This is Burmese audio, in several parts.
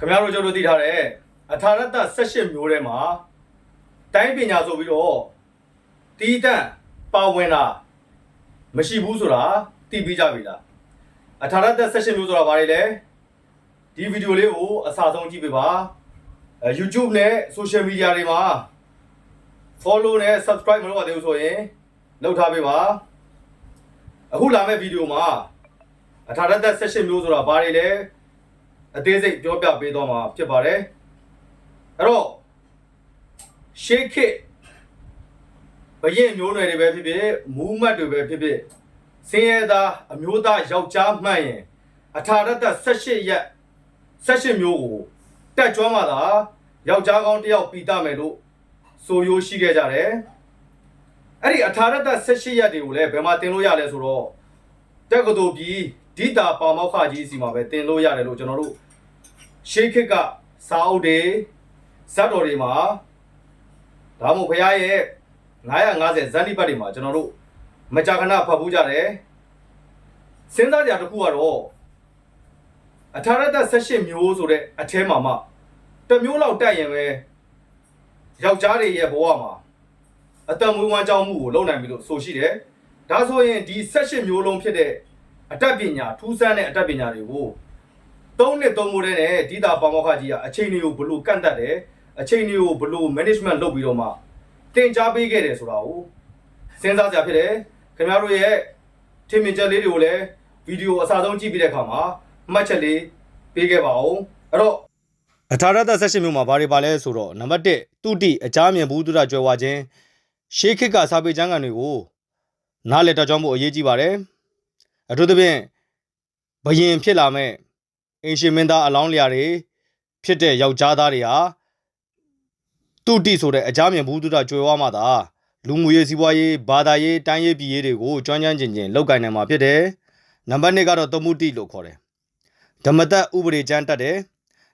ခင်ဗျားတို့ကျွန်တော်တို့သိထားတယ်အထာရတ္တ18မျိုးထဲမှာတိုင်းပညာဆိုပြီးတော့တီးတန့်ပါဝင်တာမရှိဘူးဆိုတာသိပြီးကြပြီလားအထာရတ္တ18မျိုးဆိုတာဘာတွေလဲဒီဗီဒီယိုလေးကိုအစားဆုံးကြည့်ပေးပါအဲ YouTube နဲ့ Social Media တွေမှာ follow နဲ့ subscribe မလုပ်ရသေးဘူးဆိုရင်လုပ်ထားပေးပါအခုလာမယ့်ဗီဒီယိုမှာအထာရတ္တ18မျိုးဆိုတာဘာတွေလဲ အသေးစိတ်ပြောပြပေးသွားမှာဖြစ်ပါတယ်အဲ့တော့ရှေးခေတ်ဘရင်မျိုးနွယ်တွေပဲဖြစ်ဖြစ်မူးမတ်တွေပဲဖြစ်ဖြစ်စင်ရသားအမျိုးသားယောက်ျားမှန်ရင်အထာရတ္တ18ရက်18မျိုးကိုတက်ကြွမှသာယောက်ျားကောင်းတစ်ယောက်ပြီးတမယ်လို့ဆိုရိုးရှိခဲ့ကြတယ်အဲ့ဒီအထာရတ္တ18ရက်တွေကိုလည်းဘယ်မှာတင်လို့ရလဲဆိုတော့တက္ကသိုလ်ပြည် ဒိတာပါမောက္ခကြီးစီမှာပဲတင်လို့ရတယ်လို့ကျွန်တော်တို့ရှေးခေတ်ကစာအုပ်တွေဇတ်တော်တွေမှာဒါမှမဟုတ်ဘုရားရဲ့950ဇန်တိပတ်တွေမှာကျွန်တော်တို့မကြာခဏဖတ်ဖို့ကြတယ်စဉ်းစားကြတစ်ခုကတော့အထာရတ္တ18မျိုးဆိုတဲ့အထဲမှာမှတစ်မျိုးလောက်တက်ရင်ပဲယောက်ျားတွေရဲ့ဘဝမှာအတံမွေးဝမ်းကြောင်းမှုကိုလုပ်နိုင်ပြီလို့ဆိုရှိတယ်ဒါဆိုရင်ဒီ16မျိုးလုံးဖြစ်တဲ့ အတတ်ပညာထူးဆန်းတဲ့အတတ်ပညာတွေကိုသုံးနှစ်သုံးမိုးတဲ့နဲ့ဒီတာပေါမောက္ခကြီးကအချိန်တွေကိုဘလို့ကန့်တတ်တယ်အချိန်တွေကိုဘလို့ management လုပ်ပြီးတော့မှတင် जा ပေးခဲ့တယ်ဆိုတာကိုစဉ်းစားကြဖြစ်တယ်ခင်ဗျားတို့ရဲ့ထင်မြင်ချက်လေးတွေကိုလည်းဗီဒီယိုအစားဆုံးကြည့်ပြီးတဲ့အခါမှာမှတ်ချက်လေးပေးခဲ့ပါဦးအဲ့တော့အထာရတ16မျိုးမှာဘာတွေပါလဲဆိုတော့နံပါတ်1တုတိအကြမ်းမြင်ဘူးတုဒကြွယ်ဝခြင်းရှေးခေတ်ကစာပေကျမ်းဂန်တွေကိုနားလည်တကြောင်းဖို့အရေးကြီးပါတယ် အထူးသဖြင့်ဘယင်ဖြစ်လာမဲ့အင်ရှင်မင်းသားအလောင်းလျာတွေဖြစ်တဲ့ယောက်ျားသားတွေဟာတုတိဆိုတဲ့အကြမ်းမြင်ဘူးတုဒကြွယ်ဝမှသာလူမှုရေးစီးပွားရေးဘာသာရေးတိုင်းရေးပြည်ရေးတွေကိုကျွမ်းကျမ်းကျင်ကျင်လောက်ကင်နိုင်မှာဖြစ်တယ်နံပါတ်2ကတော့သမုတိလို့ခေါ်တယ်ဓမ္မတဥပဒေကျမ်းတတ်တယ်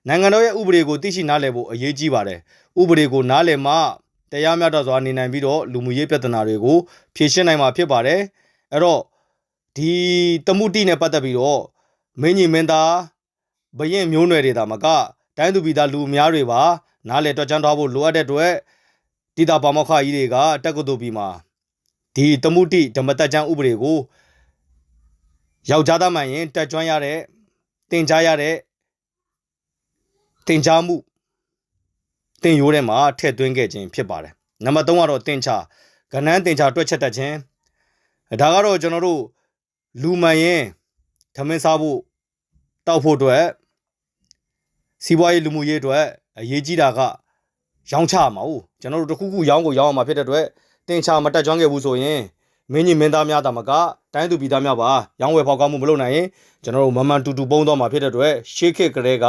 နိုင်ငံတော်ရဲ့ဥပဒေကိုသိရှိနားလည်ဖို့အရေးကြီးပါတယ်ဥပဒေကိုနားလည်မှတရားမျှတစွာနေနိုင်ပြီးတော့လူမှုရေးပြဿနာတွေကိုဖြေရှင်းနိုင်မှာဖြစ်ပါတယ်အဲ့တော့ ဒီတမှုတိနဲ့ပတ်သက်ပြီးတော့မင်းကြီးမင်းသားဘရင်မျိုးနွယ်တွေဒါမကတိုင်းသူပြည်သားလူအများတွေပါနားလေတွက်ချမ်းထားဖို့လိုအပ်တဲ့အတွက်တိတာပါမောက္ခကြီးတွေကတက္ကသိုလ်ပြည်မှာဒီတမှုတိဓမ္မတက်ချမ်းဥပဒေကိုယောက်ျားသားမှန်ရင်တက်ကြွရတဲ့တင်ကြားရတဲ့တင်ကြားမှုတင်ရိုးထဲမှာထည့်သွင်းခဲ့ခြင်းဖြစ်ပါတယ်နံပါတ်3ကတော့တင်ချာကဏ္ဍတင်ချာတွက်ချက်တတ်ခြင်းဒါကတော့ကျွန်တော်တို့ လူမှန်ရင်ထမင်းစားဖို့တောက်ဖို့အတွက်စီးပွားရေးလူမှုရေးအတွက်အရေးကြီးတာကရောင်းချမှာဟုတ်ကျွန်တော်တို့တစ်ခုခုရောင်းကိုရောင်းအောင်မှာဖြစ်တဲ့အတွက်တင်ချာမတက်ကြွခဲ့ဘူးဆိုရင်မင်းကြီးမင်းသားများတာမကတိုင်းသူပြည်သားများပါရောင်းဝယ်ဖောက်ကားမှုမလုပ်နိုင်ရင်ကျွန်တော်တို့မမှန်တူတူပုံသွားမှာဖြစ်တဲ့အတွက်ရှေးခေတ်ကလေးက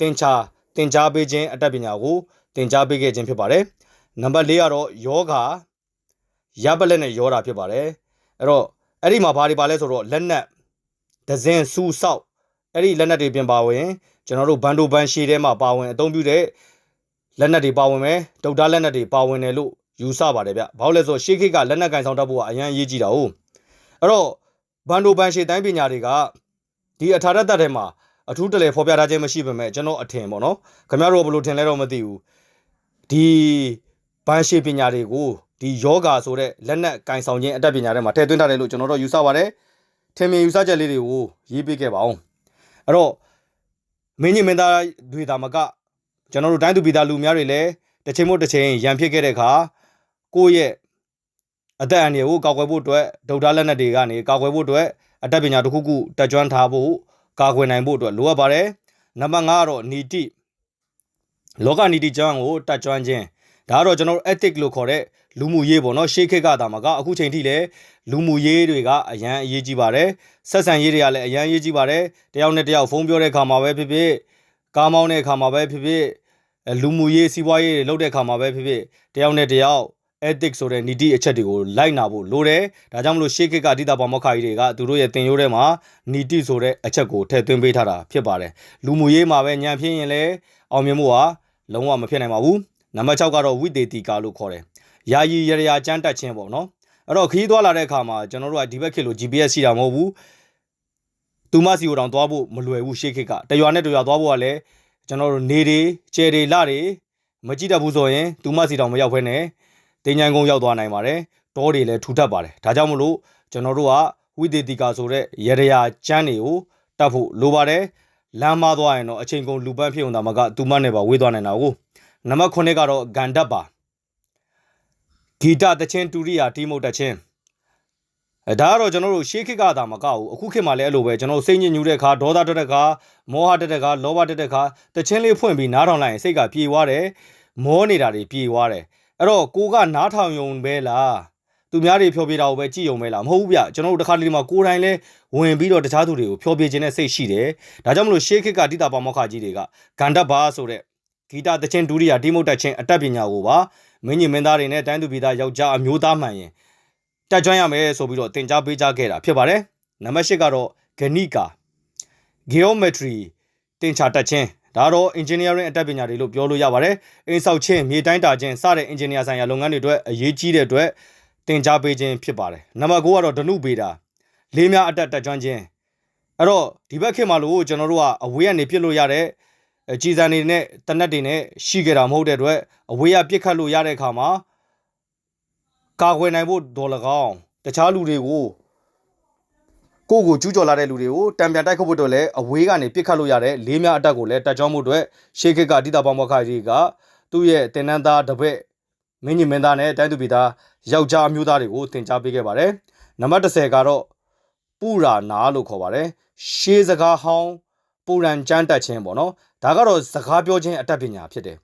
တင်ချာတင်ကြားပေးခြင်းအတတ်ပညာကိုတင်ကြားပေးခဲ့ခြင်းဖြစ်ပါတယ်နံပါတ်၄ကတော့ယောဂရပလက်နဲ့ယောတာဖြစ်ပါတယ်အဲ့တော့ အဲ့ဒီမှာဘာတွေပါလဲဆိုတော့လက်နက်ဒဇင်စူဆောက်အဲ့ဒီလက်နက်တွေပြင်ပါဝင်ကျွန်တော်တို့ဘန်ဒိုဘန်ရှေထဲမှာပါဝင်အသုံးပြုတဲ့လက်နက်တွေပါဝင်မယ်ဒုတ်သားလက်နက်တွေပါဝင်တယ်လို့ယူဆပါတယ်ဗျဘာလို့လဲဆိုတော့ရှေးခေတ်ကလက်နက်ကင်ဆောင်တတ်ဖို့ကအရန်အရေးကြီးတာဟုတ်အဲ့တော့ဘန်ဒိုဘန်ရှေတိုင်းပညာတွေကဒီအထာရတ္တထဲမှာအထူးတလဲဖော်ပြထားခြင်းမရှိပါမဲ့ကျွန်တော်အထင်ပေါ့နော်ခင်ဗျားတို့ဘယ်လိုထင်လဲတော့မသိဘူးဒီဘန်ရှေပညာတွေကို ဒီယောဂါဆိုတဲ့လက်နက်ကင်ဆောင်ခြင်းအတတ်ပညာတွေမှာထည့်သွင်းထားတယ်လို့ကျွန်တော်တို့ယူဆပါတယ်ထင်မြင်ယူဆချက်လေးတွေကိုရေးပေးခဲ့ပါအောင်အဲ့တော့မင်းကြီးမင်းသားတွေဒါမကကျွန်တော်တို့တိုင်းသူပြည်သားလူများတွေလည်းတစ်ချိန်မို့တစ်ချိန်ရန်ဖြစ်ခဲ့တဲ့အခါကိုယ့်ရဲ့အသက်အန္တရာယ်ကိုကာကွယ်ဖို့အတွက်ဒုတ်သားလက်နက်တွေကနေကာကွယ်ဖို့အတွက်အတတ်ပညာတစ်ခုခုတက်ကြွထားဖို့ကာကွယ်နိုင်ဖို့အတွက်လိုအပ်ပါတယ်နံပါတ်5ကတော့နီတိလောကနီတိကျောင်းကိုတက်ကြွခြင်း ဒါကတော့ကျွန်တော်တို့ ethic လို့ခေါ်တဲ့လူမှုရေးပေါ့နော်ရှေးခေတ်ကတာမှာကအခုချိန်ထိလည်းလူမှုရေးတွေကအရန်အရေးကြီးပါတယ်ဆက်ဆံရေးတွေကလည်းအရန်အရေးကြီးပါတယ်တယောက်နဲ့တယောက်ဖုန်းပြောတဲ့ခါမှာပဲဖြစ်ဖြစ်ကားမောင်းတဲ့ခါမှာပဲဖြစ်ဖြစ်လူမှုရေးစီးပွားရေးတွေလုပ်တဲ့ခါမှာပဲဖြစ်ဖြစ်တယောက်နဲ့တယောက် ethic ဆိုတဲ့ niti အချက်တွေကိုလိုက်နာဖို့လိုတယ်ဒါကြောင့်မလို့ရှေးခေတ်ကဒိတာပါမောက္ခကြီးတွေကသူတို့ရဲ့တင်ရိုးထဲမှာ niti ဆိုတဲ့အချက်ကိုထည့်သွင်းပေးထားတာဖြစ်ပါတယ်လူမှုရေးမှာပဲညံဖြစ်ရင်လည်းအောင်မြင်မှုဟာလုံးဝမဖြစ်နိုင်ပါဘူး နံပါတ်6ကတော့ဝိသေတိကာလို့ခေါ်တယ်။ယာယီရရကျန်းတက်ခြင်းပေါ့နော်။အဲ့တော့ခီးသွားလာတဲ့အခါမှာကျွန်တော်တို့ကဒီဘက်ခေတ်လို GPS ရှိတာမဟုတ်ဘူး။သူမစီကိုတောင်သွားဖို့မလွယ်ဘူးရှေ့ခေတ်က။တရွာနဲ့တရွာသွားဖို့ကလည်းကျွန်တော်တို့နေတွေကျယ်တွေလတွေမကြည့်တတ်ဘူးဆိုရင်သူမစီတောင်မရောက်ဖ ೇನೆ တင်ញိုင်ကုန်းရောက်သွားနိုင်ပါတယ်တောတွေလည်းထူထပ်ပါတယ်ဒါကြောင့်မလို့ကျွန်တော်တို့ကဝိသေတိကာဆိုတဲ့ရရရာကျမ်းတွေကိုတတ်ဖို့လိုပါတယ်လမ်းမသွားရင်တော့အချိန်ကုန်လူပန်းဖြစ်ုံသာမကသူမနဲ့ပါဝေးသွားနိုင်တာကို နံပါတ်9ကတော့ဂန္ဓပ်ပါဂီတတချင်းတူရိယာတိမုတ်တချင်းအဲဒါကတော့ကျွန်တော်တို့ရှေးခေတ်ကသာမကဘူးအခုခေတ်မှာလည်းအဲ့လိုပဲကျွန်တော်တို့စိတ်ညစ်ညူတဲ့အခါဒေါသတက်တဲ့အခါမောဟတက်တဲ့အခါလောဘတက်တဲ့အခါတချင်းလေးဖွင့်ပြီးနားထောင်လိုက်ရင်စိတ်ကပြေသွားတယ်မောနေတာတွေပြေသွားတယ်အဲ့တော့ကိုကနားထောင်ယုံပဲလားသူများတွေဖြောပြတာကိုပဲကြည့်ယုံပဲလားမဟုတ်ဘူးဗျကျွန်တော်တို့တစ်ခါတလေမှာကိုယ်တိုင်လဲဝင်ပြီးတော့တခြားသူတွေကိုဖြောပြခြင်းနဲ့စိတ်ရှိတယ်ဒါကြောင့်မလို့ရှေးခေတ်ကတိတာပါမောက္ခကြီးတွေကဂန္ဓပ်ပါဆိုတဲ့ ဂီတတချင်းဒုရိယာတိမုတ်တက်ချင်းအတတ်ပညာကိုပါမင်းကြီးမင်းသားတွေနဲ့တိုင်းသူပြည်သားယောက်ျားအမျိုးသားမှန်ရင်တက်ကြွရမယ်ဆိုပြီးတော့တင် जा ပေးကြခဲ့တာဖြစ်ပါတယ်နံပါတ်၈ကတော့ဂဏိကာ geometry တင်ချတက်ခြင်းဒါတော့ engineering အတတ်ပညာတွေလို့ပြောလို့ရပါတယ်အိမ်ဆောက်ခြင်းမြေတိုင်းတာခြင်းစတဲ့ engineer ဆိုင်ရာလုပ်ငန်းတွေအတွက်အရေးကြီးတဲ့အတွက်တင် जा ပေးခြင်းဖြစ်ပါတယ်နံပါတ်9ကတော့ဒနုပေတာလေးများအတတ်တက်ကြွခြင်းအဲ့တော့ဒီဘက်ခေတ်မှာလို့ကျွန်တော်တို့ကအဝေးကနေပြစ်လို့ရတဲ့ ကြည်စံတွေနဲ့တနက်တွေနဲ့ရှိခဲ့တာမဟုတ်တဲ့အတွက်အဝေးကပြစ်ခတ်လို့ရတဲ့အခါမှာကာကွယ်နိုင်ဖို့ဒေါ်လကောင်းတခြားလူတွေကိုကိုယ့်ကိုကျူးကျော်လာတဲ့လူတွေကိုတံပြန်တိုက်ခုတ်ဖို့အတွက်လည်းအဝေးကနေပြစ်ခတ်လို့ရတဲ့လေးများအတက်ကိုလည်းတက်ကြောင်းမှုအတွက်ရှေးခေတ်ကတိတာပေါင်းမခါကြီးကသူ့ရဲ့တင်နန်းသားတစ်ပည့်မင်းကြီးမင်းသားနဲ့တိုင်းသူပြည်သားယောက်ျားအမျိုးသားတွေကိုတင် जा ပေးခဲ့ပါတယ်နံပါတ်30ကတော့ပူရာနာလို့ခေါ်ပါတယ်ရှေးစကားဟောင်းပူရန်ကျမ်းတက်ခြင်းပေါ့နော် ဒါကတော့စကားပြောခြင်းအတတ်ပညာဖြစ်တယ်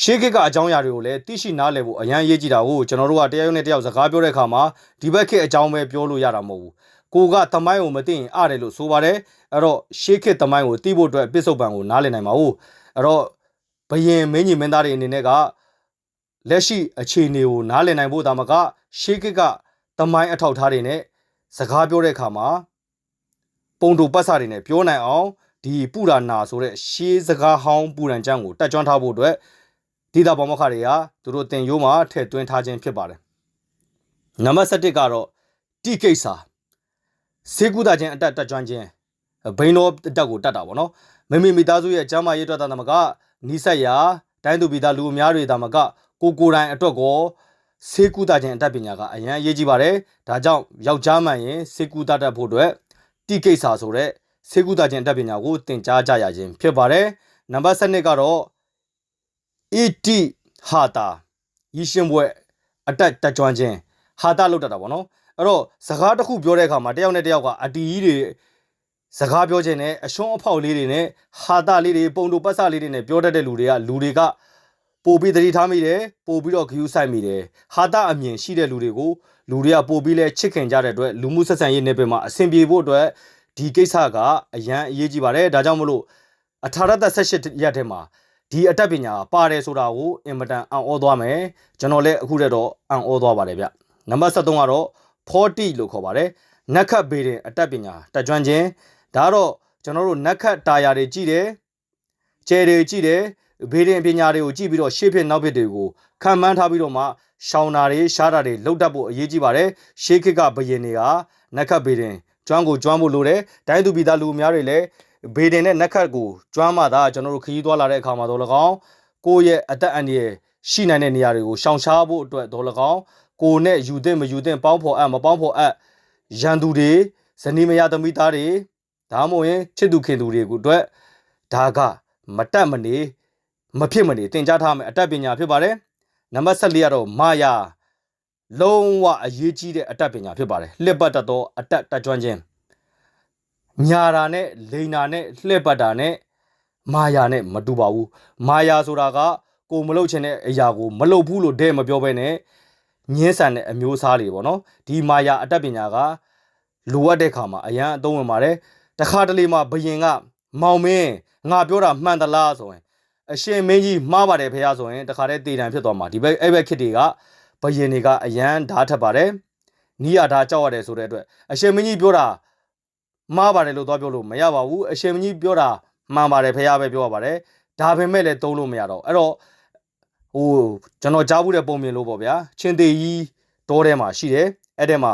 ရှေးခေတ်ကအကြောင်းအရာတွေကိုလည်းသိရှိနားလည်ဖို့အရန်ရေးကြည့်တာကိုကျွန်တော်တို့ကတရားရုံးနဲ့တယောက်စကားပြောတဲ့အခါမှာဒီဘက်ခေတ်အကြောင်းပဲပြောလို့ရတာမဟုတ်ဘူးကိုကသမိုင်းကိုမသိရင်အားတယ်လို့ဆိုပါတယ်အဲ့တော့ရှေးခေတ်သမိုင်းကိုသိဖို့အတွက်ပစ္စုပန်ကိုနားလည်နိုင်ပါဘူးအဲ့တော့ဘယင်မင်းကြီးမင်းသားတွေအနေနဲ့ကလက်ရှိအခြေအနေကိုနားလည်နိုင်ဖို့ဒါမှကရှေးခေတ်ကသမိုင်းအထောက်အထားတွေနဲ့စကားပြောတဲ့အခါမှာပုံတူပတ်စာတွေနဲ့ပြောနိုင်အောင် ဒီပူရာနာဆိုတဲ့ရှေးစကားဟောင်းပူရန်ကျမ်းကိုတက်ကြွထားဖို့အတွက်ဒီတာပေါမခတွေကသူတို့တင်ရိုးမှာထည့်သွင်းထားခြင်းဖြစ်ပါတယ်နံပါတ်7ကတော့တိကိစ္စစေကုသခြင်းအတက်တက်ကြွခြင်းဘိန်းတော်အတက်ကိုတတ်တာပေါ့နော်မမေမိသားစုရဲ့ကျမ်းမာရေးအတွက်တာမကနီးစက်ရာတိုင်းသူပြည်သားလူအများတွေတာမကကိုကိုယ်တိုင်အတွက်ကိုစေကုသခြင်းအတက်ပညာကအရန်အရေးကြီးပါတယ်ဒါကြောင့်ယောက်ျားမှန်ရင်စေကုသတတ်ဖို့အတွက်တိကိစ္စဆိုတဲ့ စေကုသခြင်းအတက်ပညာကိုသင်ကြားကြရခြင်းဖြစ်ပါတယ်နံပါတ်7ကတော့အီတီဟာတာရီရှင်ဘွဲအတက်တက်ကြွခြင်းဟာတာလောက်တတ်တာဗောနော်အဲ့တော့စကားတစ်ခုပြောတဲ့အခါမှာတယောက်နဲ့တယောက်ကအတီကြီးတွေစကားပြောခြင်းနဲ့အရှုံးအဖောက်လေးတွေနဲ့ဟာတာလေးတွေပုံတူပတ်စလေးတွေနဲ့ပြောတတ်တဲ့လူတွေကလူတွေကပို့ပြီးသတိထားမိတယ်ပို့ပြီးတော့ဂယူးဆိုင်မိတယ်ဟာတာအမြင်ရှိတဲ့လူတွေကိုလူတွေကပို့ပြီးလဲချစ်ခင်ကြတဲ့အတွက်လူမှုဆက်ဆံရေးနယ်ပယ်မှာအဆင်ပြေဖို့အတွက် ဒီကိစ္စကအရန်အရေးကြီးပါတယ်ဒါကြောင့်မလို့အထာရတ18ရက်ထဲမှာဒီအတတ်ပညာပါတယ်ဆိုတာကိုအင်မတန်အံ့ဩသွားမယ်ကျွန်တော်လည်းအခုတည်းတော့အံ့ဩသွားပါတယ်ဗျနံပါတ်73ကတော့40လို့ခေါ်ပါတယ်နက်ခတ်ဘေးတဲ့အတတ်ပညာတက်ကြွခြင်းဒါကတော့ကျွန်တော်တို့နက်ခတ်တာယာတွေကြည့်တယ်ကျယ်တွေကြည့်တယ်ဘေးရင်ပညာတွေကိုကြည့်ပြီးတော့ရှေ့ဖြစ်နောက်ဖြစ်တွေကိုခံမှန်းထားပြီးတော့မှရှောင်းတာတွေရှားတာတွေလောက်တတ်ဖို့အရေးကြီးပါတယ်ရှေးခေတ်ကဘယင်တွေကနက်ခတ်ဘေးရင် ကျွမ်းကိုကျွမ်းဖို့လိုတယ်တိုင်းသူပြည်သားလူအများတွေလည်းဘေဒင်နဲ့နက်ခတ်ကိုကျွမ်းမှသာကျွန်တော်တို့ခရီးသွားလာတဲ့အခါမှာတော့၎င်းကိုယ့်ရဲ့အသက်အန္တရာယ်ရှိနိုင်တဲ့နေရာတွေကိုရှောင်ရှားဖို့အတွက်တော့၎င်းကိုယ်နဲ့ယူသင့်မယူသင့်ပေါင်းဖော်အပ်မပေါင်းဖော်အပ်ရန်သူတွေဇနီးမယားသမီးသားတွေဒါမှမဟုတ်ရင်ချစ်သူခင်သူတွေကိုအတွက်ဒါကမတက်မနေမဖြစ်မနေသင်ကြားထားမယ်အတတ်ပညာဖြစ်ပါတယ်နံပါတ်14ကတော့မာယာ လုံးဝအရေးကြီးတဲ့အတတ်ပညာဖြစ်ပါတယ်လှစ်ပတ်တတ်သောအတတ်တက်ကြွခြင်းညာတာနဲ့လိန်တာနဲ့လှည့်ပတ်တာနဲ့မာယာနဲ့မတူပါဘူးမာယာဆိုတာကကိုမလုတ်ချင်တဲ့အရာကိုမလုတ်ဘူးလို့တဲ့မပြောဘဲနဲ့ညင်းဆန်တဲ့အမျိုးအစားတွေပေါ့နော်ဒီမာယာအတတ်ပညာကလိုအပ်တဲ့ခါမှာအရန်အသုံးဝင်ပါတယ်တခါတလေမှာဘယင်ကမောင်မင်းငါပြောတာမှန်သလားဆိုရင် အရှင်မင်းကြီးမှားပါတယ်ဖေရဆိုရင်တခါတည်းတည်တံဖြစ်သွားမှာဒီဘက်အဲ့ဘက်ခစ်တွေက ဘယင်တွေကအရန်ဓာတ်ထပ်ပါတယ်နီးရဓာတ်ကြောက်ရတယ်ဆိုတဲ့အတွက်အရှင်မင်းကြီးပြောတာမှားပါတယ်လို့သွားပြောလို့မရပါဘူးအရှင်မကြီးပြောတာမှန်ပါတယ်ဖះပဲပြောရပါတယ်ဒါပေမဲ့လည်းသုံးလို့မရတော့အဲ့တော့ဟိုကျွန်တော်ကြားဘူးတဲ့ပုံမြင်လို့ပေါ့ဗျာချင်းသေးကြီးတောထဲမှာရှိတယ်အဲ့ထဲမှာ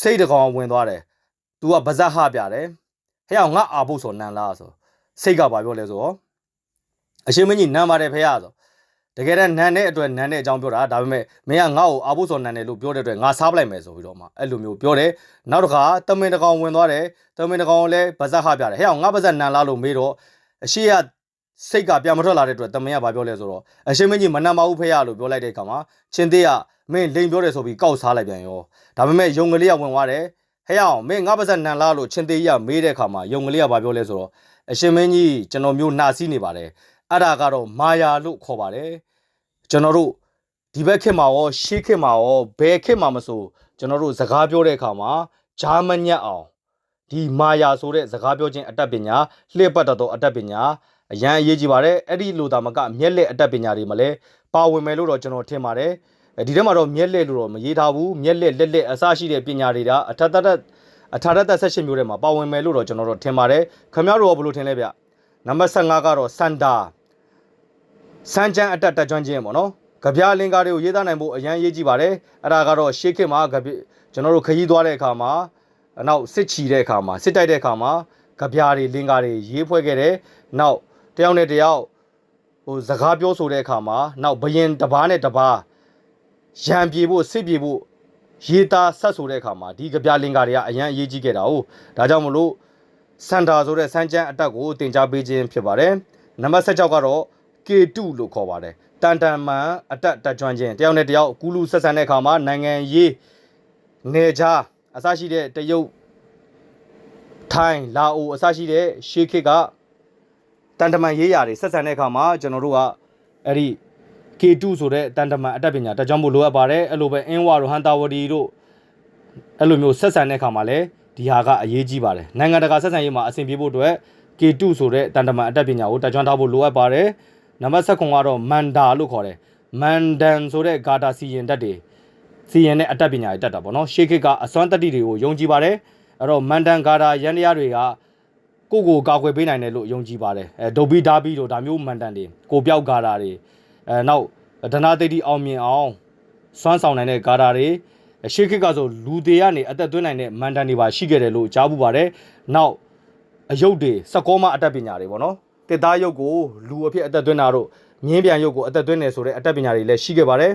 စိတ်တကောင်ဝင်သွားတယ် तू ကဗဇက်ဟပြတယ်ဟဲ့အောင်ငါအာဖို့ဆိုနန်လားဆိုစိတ်ကဘာပြောလဲဆိုတော့အရှင်မင်းကြီးနမ်းပါတယ်ဖေရဆို တကယ်တမ်းနမ်းတဲ့အတွက်နမ်းတဲ့အကြောင်းပြောတာဒါပေမဲ့မင်းကငါ့ကိုအာဘုစောနမ်းတယ်လို့ပြောတဲ့အတွက်ငါစားပလိုက်မယ်ဆိုပြီးတော့မှအဲ့လိုမျိုးပြောတယ်နောက်တစ်ခါတမင်တကောင်ဝင်သွားတယ်တမင်တကောင်ကိုလည်းဗဇက်ဟပြတယ်ဟဲ့အောင်ငါဗဇက်နမ်းလားလို့မေးတော့အရှိရစိတ်ကပြန်မထွက်လာတဲ့အတွက်တမင်ကဘာပြောလဲဆိုတော့အရှင်မင်းကြီးမနမ်းပါဘူးဖေရလို့ပြောလိုက်တဲ့အခါမှာချင်းသေးကမင်းလိန်ပြောတယ်ဆိုပြီးကောက်စားလိုက်ပြန်ရောဒါပေမဲ့ယုံကလေးကဝင်သွားတယ်ဟဲ့အောင်မင်းငါဗဇက်နမ်းလားလို့ချင်းသေးကမေးတဲ့အခါမှာယုံကလေးကဘာပြောလဲဆိုတော့အရှင်မင်းကြီးကျွန်တော်မျိုးနှာစီးနေပါတယ် အဲ့ဒါကတော့မာယာလို့ခေါ်ပါတယ်ကျွန်တော်တို့ဒီဘက်ခေတ်မှာရောရှေးခေတ်မှာရောဘယ်ခေတ်မှာမဆိုကျွန်တော်တို့စကားပြောတဲ့အခါမှာဂျာမညက်အောင်ဒီမာယာဆိုတဲ့စကားပြောခြင်းအတတ်ပညာလှည့်ပတ်တတ်သောအတတ်ပညာအရန်အရေးကြီးပါတယ်အဲ့ဒီလိုတာမကမျက်လက်အတတ်ပညာတွေမလဲပါဝင်မယ်လို့တော့ကျွန်တော်ထင်ပါတယ်အဲဒီထဲမှာတော့မျက်လက်လို့တော့မရေးထားဘူးမျက်လက်လက်လက်အစရှိတဲ့ပညာတွေဒါအထက်သက်အထာရတဆက်ရှင်မျိုးတွေမှာပါဝင်မယ်လို့တော့ကျွန်တော်တို့ထင်ပါတယ်ခင်ဗျားတို့ရောဘယ်လိုထင်လဲဗျနံပါတ်15ကတော့စန္ဒာ စမ်းချမ်းအတက်တက်ကြွခြင်းပေါ့နော်ကြပြလင်္ကာတွေကိုရေးသားနိုင်ဖို့အရန်ရေးကြည့်ပါတယ်အဲ့ဒါကတော့ရှေးခေတ်မှာကြပြကျွန်တော်တို့ခရီးသွားတဲ့အခါမှာနောက်စစ်ချီတဲ့အခါမှာစစ်တိုက်တဲ့အခါမှာကြပြတွေလင်္ကာတွေရေးဖွဲ့ခဲ့တယ်နောက်တယောက်နဲ့တယောက်ဟိုစကားပြောဆိုတဲ့အခါမှာနောက်ဘယင်တစ်ပါးနဲ့တစ်ပါးရံပြေဖို့စစ်ပြေဖို့ရေးသားဆက်ဆိုတဲ့အခါမှာဒီကြပြလင်္ကာတွေကအရန်အရေးကြီးခဲ့တာဟုတ်ဒါကြောင့်မလို့စန်တာဆိုတဲ့စမ်းချမ်းအတက်ကိုတင် जा ပေးခြင်းဖြစ်ပါတယ်နံပါတ်16ကတော့ K2 လို့ခေါ်ပါတယ်တန်တန်မှန်အတက်တက်ကျွမ်းခြင်းတယောက်နဲ့တယောက်ကူးလူဆက်ဆံတဲ့အခါမှာနိုင်ငံရေးနေကြအစရှိတဲ့တရုတ်ထိုင်းလာအိုအစရှိတဲ့ရှေးခေတ်ကတန်တမန်ရေးရာတွေဆက်ဆံတဲ့အခါမှာကျွန်တော်တို့ကအဲ့ဒီ K2 ဆိုတဲ့တန်တမန်အတက်ပညာတက်ကြောင်းဖို့လိုအပ်ပါတယ်အဲ့လိုပဲအင်းဝါတို့ဟန်တာဝတီတို့အဲ့လိုမျိုးဆက်ဆံတဲ့အခါမှာလည်းဒီဟာကအရေးကြီးပါတယ်နိုင်ငံတကာဆက်ဆံရေးမှာအဆင်ပြေဖို့အတွက် K2 ဆိုတဲ့တန်တမန်အတက်ပညာကိုတက်ကြွထားဖို့လိုအပ်ပါတယ် နံပါတ်7ကတော့မန်ဒါလို့ခေါ်တယ်မန်ဒန်ဆိုတဲ့ဂါတာစီရင်တက်တွေစီရင်တဲ့အတတ်ပညာတွေတက်တာပေါ့နော်ရှေးခေတ်ကအစွမ်းတတ္တိတွေကိုယုံကြည်ပါတယ်အဲ့တော့မန်ဒန်ဂါတာရန်တရားတွေကကိုယ့်ကိုယ်ကာကွယ်ပေးနိုင်တယ်လို့ယုံကြည်ပါတယ်အဲဒိုဘီဒါဘီတို့ဒါမျိုးမန်ဒန်တွေကိုပြောက်ဂါတာတွေအဲနောက်ဒနာသိတိအောင်မြင်အောင်စွမ်းဆောင်နိုင်တဲ့ဂါတာတွေရှေးခေတ်ကဆိုလူတွေကနေအသက်သွင်းနိုင်တဲ့မန်ဒန်တွေပါရှိခဲ့တယ်လို့ကြားပူပါတယ်နောက်အယုတ်တွေစကောမအတတ်ပညာတွေပေါ့နော် တစ်သားရုပ်ကိုလူအဖြစ်အသက်သွင်းတာတို့မြင်းပြန်ရုပ်ကိုအသက်သွင်းတယ်ဆိုတဲ့အတတ်ပညာတွေလည်းရှိခဲ့ပါတယ်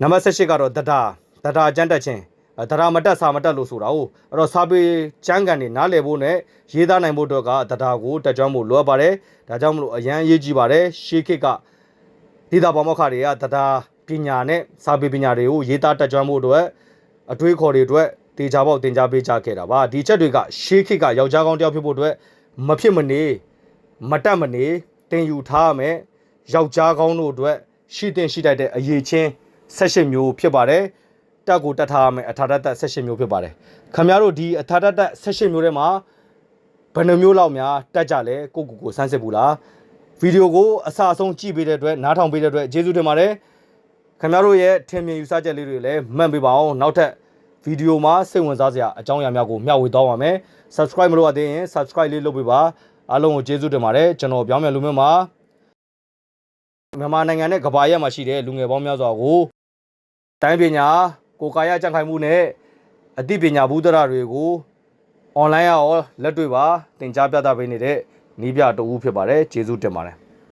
နံပါတ်18ကတော့တဒါတဒါကျန်းတက်ခြင်းအဲတဒါမတက်စာမတက်လို့ဆိုတာဟုတ်အဲ့တော့စာပေကျမ်းကန်တွေနားလည်ဖို့နဲ့ရေးသားနိုင်ဖို့အတွက်ကတဒါကိုတက်ကြွမှုလိုအပ်ပါတယ်ဒါကြောင့်မလို့အရန်အရေးကြီးပါတယ်ရှေးခေတ်ကဒေတာပေါမောက္ခတွေကတဒါပညာနဲ့စာပေပညာတွေကိုရေးသားတက်ကြွမှုအတွက်အတွေးခေါ်တွေအတွက်တေချာပေါက်တင် जा ပေးကြခဲ့တာပါဒီချက်တွေကရှေးခေတ်ကယောက်ျားကောင်းတစ်ယောက်ဖြစ်ဖို့အတွက်မဖြစ်မနေ မတက်မနေတင်ယူထားရမယ်ယောက်ျားကောင်းတို့အတွက်ရှိတင်ရှိတတ်တဲ့အရေးချင်း၁၈မျိုးဖြစ်ပါတယ်တက်ကိုတက်ထားရမယ်အထာတတ်၁၈မျိုးဖြစ်ပါတယ်ခင်ဗျားတို့ဒီအထာတတ်၁၈မျိုးထဲမှာဘယ်နှမျိုးလောက်များတက်ကြလဲကိုကိုကိုစမ်းစစ်ဘူးလားဗီဒီယိုကိုအစအဆုံးကြည့်ပေးတဲ့အတွက်နားထောင်ပေးတဲ့အတွက်ကျေးဇူးတင်ပါတယ်ခင်ဗျားတို့ရဲ့ထင်မြင်ယူဆချက်လေးတွေလည်းမှန်ပေးပါအောင်နောက်ထပ်ဗီဒီယိုမှာစိတ်ဝင်စားစရာအကြောင်းအရာများကိုမျှဝေသွားပါမယ် subscribe မလုပ်ရသေးရင် subscribe လေးလုပ်ပေးပါ အားလုံးကိုကျေးဇူးတင်ပါတယ်ကျွန်တော်ပြောင်းမြန်လူမျိုးမှာမြန်မာနိုင်ငံနဲ့ကမ္ဘာရက်မှာရှိတဲ့လူငယ်ပေါင်းများစွာကိုတိုင်းပညာကိုယ်ကာယကြံ့ခိုင်မှုနဲ့အသိပညာဘူးဒရတွေကို online ရောလက်တွေ့ပါသင်ကြားပြသပေးနေတဲ့နီးပြတအူးဖြစ်ပါတယ်ကျေးဇူးတင်ပါတယ်